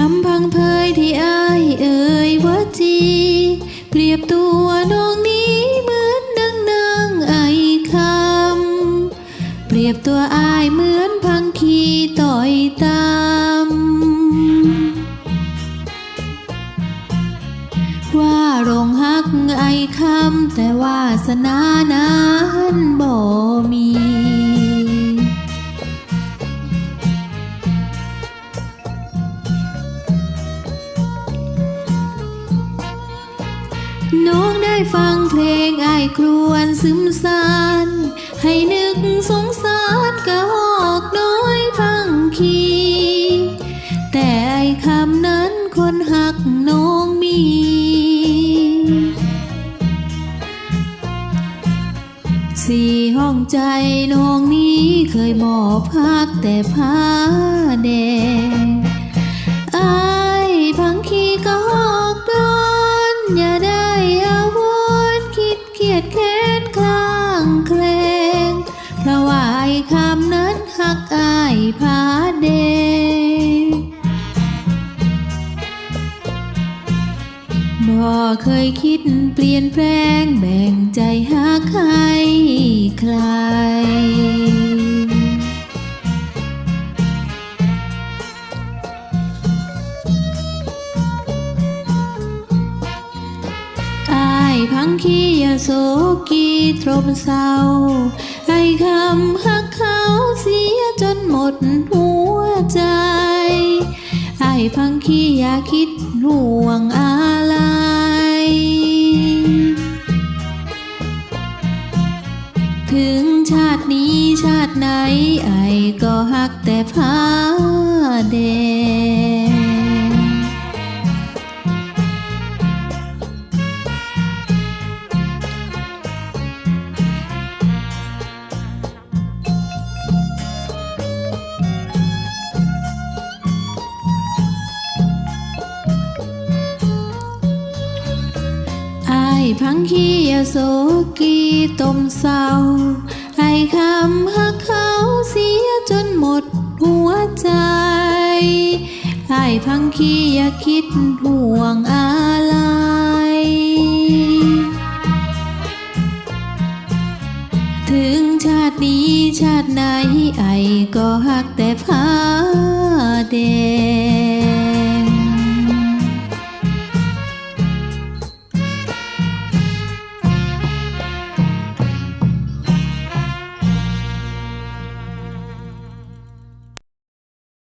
คำพังเพยที่อายเอ่ยว่าจีเปรียบตัวน้องนี้เหมือนนางนางไอคำเปรียบตัวอายเหมือนพังคีต่อยตามว่าโรงฮักไอคำแต่วาสนานั้น น้องได้ฟังเพลงไอครวญซึมซานให้นึกสงสารกะหอกน้อยพังคี แต่ไอคำนั้นคนหักน้องมี สี่ห้องใจน้องนี้เคยมอบพักแต่ผ้าแดงไอพังคี คำนั้นหักอายผาเด บ่เคยคิดเปลี่ยนแปลงแบ่งใจหาใครใคร พังขี้ยาโสกีตรมเศร้าให้คำหักเขาเสียจนหมดหัวใจไอพังขี้ยาคิดห่วงอะไรถึงชาตินี้ชาติไหนไอก็หักแต่ผ้าแดง พังขี้ยโสกีตมเศร้าไอ้คำหักเขาเสียจนหมดหัวใจไอ้พังขี้ยคิดห่วงอะไรถึงชาตินี้ชาติไหนไอ้ก็หักแต่ผ้าแด